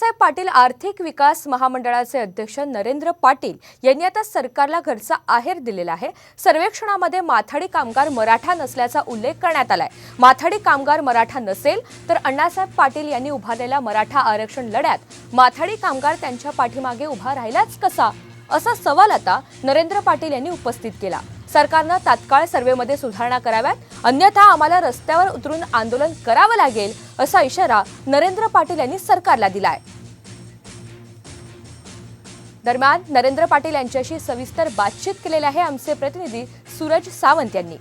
बाळासाहेब पाटील आर्थिक विकास महामंडळाचे अध्यक्ष नरेंद्र पाटील यांनी आता सरकारला घरचा आहेर दिलेला आहे. सर्वेक्षणामध्ये माथाडी कामगार मराठा नसल्याचा उल्लेख करण्यात आलाय. माथाडी कामगार मराठा नसेल तर अण्णासाहेब पाटील यांनी उभारलेल्या मराठा आरक्षण लढ्यात माथाडी कामगार त्यांच्या पाठीमागे उभा राहिलाच कसा? असा सवाल आता नरेंद्र पाटील यांनी उपस्थित केला. सरकारनं तात्काळ सर्व्हेमध्ये सुधारणा कराव्यात अन्यथा आम्हाला रस्त्यावर उतरून आंदोलन करावं लागेल असा इशारा नरेंद्र पाटील यांनी सरकारला दिलाय. दरम्यान नरेंद्र पाटील यांच्याशी सविस्तर बातचीत केलेले आहे आमचे प्रतिनिधी सूरज सावंत यांनी.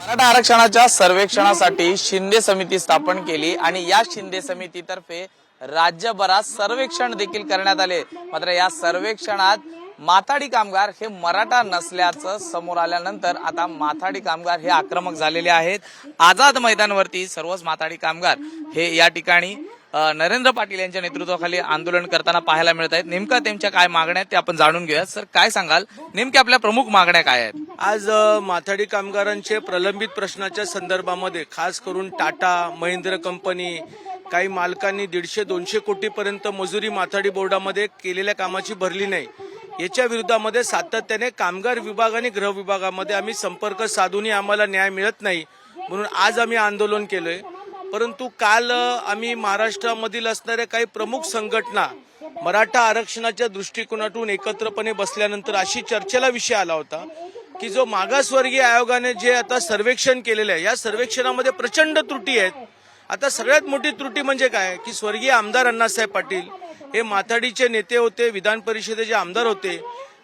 मराठा आरक्षणाच्या सर्वेक्षणासाठी शिंदे समिती स्थापन केली आणि या शिंदे समितीतर्फे राज्यभरात सर्वेक्षण देखील करण्यात आले. मात्र या सर्वेक्षणात माथाडी कामगार हे मराठा नसल्याचं समोर आल्यानंतर आता माथाडी कामगार हे आक्रमक झालेले आहेत. आझाद मैदानवरती सर्वच माथाडी कामगार हे या ठिकाणी नरेंद्र पाटील यांच्या नेतृत्वाखाली आंदोलन करताना पाहायला मिळत आहेत. नेमका त्यांच्या काय मागण्या आहेत ते आपण जाणून घेऊयात. सर काय सांगाल? नेमक्या आपल्या प्रमुख मागण्या काय आहेत? आज अ, माथाडी कामगारांचे प्रलंबित प्रश्नाच्या संदर्भामध्ये खास करून टाटा महिंद्र कंपनी काही मालकांनी दीडशे दोनशे कोटीपर्यंत मजुरी माथाडी बोर्डामध्ये केलेल्या कामाची भरली नाही. याच्या विरोधामध्ये सातत्याने कामगार विभाग आणि गृह विभागामध्ये आम्ही संपर्क साधूनही आम्हाला न्याय मिळत नाही म्हणून आज आम्ही आंदोलन केलंय. परंतु काल आम्ही महाराष्ट्रामधील असणाऱ्या काही प्रमुख संघटना मराठा आरक्षणाच्या दृष्टिकोनातून एकत्रपणे बसल्यानंतर अशी चर्चेला विषय आला होता की जो मागासवर्गीय आयोगाने जे आता सर्वेक्षण केलेलं आहे या सर्वेक्षणामध्ये प्रचंड त्रुटी आहेत. आता सगळ्यात मोठी त्रुटी म्हणजे काय? की स्वर्गीय आमदार अण्णासाहेब पाटील हे माथाडीचे नेते होते विधान परिषदेचे आमदार होते.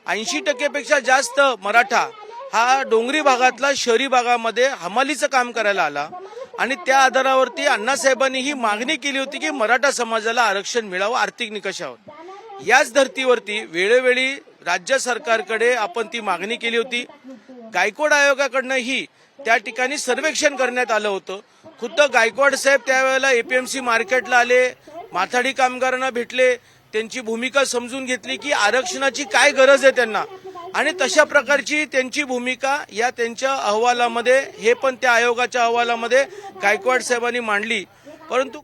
ऐंशी टक्केपेक्षा जास्त मराठा हा डोंगरी भागातला शहरी भागामध्ये हमालीचं काम करायला आला. आणि त्या आधारावरती अण्णासाहेबांनी ही मागणी केली होती की मराठा समाजाला आरक्षण मिळावं आर्थिक निकषावर. याच धर्तीवरती वेळोवेळी राज्य सरकारकडे आपण ती मागणी केली होती. गायकवाड आयोगाकडनं ही त्या ठिकाणी सर्वेक्षण करण्यात आलं होतं. खुद्द गायकवाड साहेब त्यावेळेला एपीएमसी मार्केटला आले. माथाडी कामगारांना भेटले त्यांची भूमिका समजून घेतली की आरक्षणाची काय गरज आहे त्यांना. आणि तशा प्रकारची त्यांची भूमिका या त्यांच्या अहवालामध्ये हे पण त्या आयोगाच्या अहवालामध्ये गायकवाड साहेबांनी मांडली. परंतु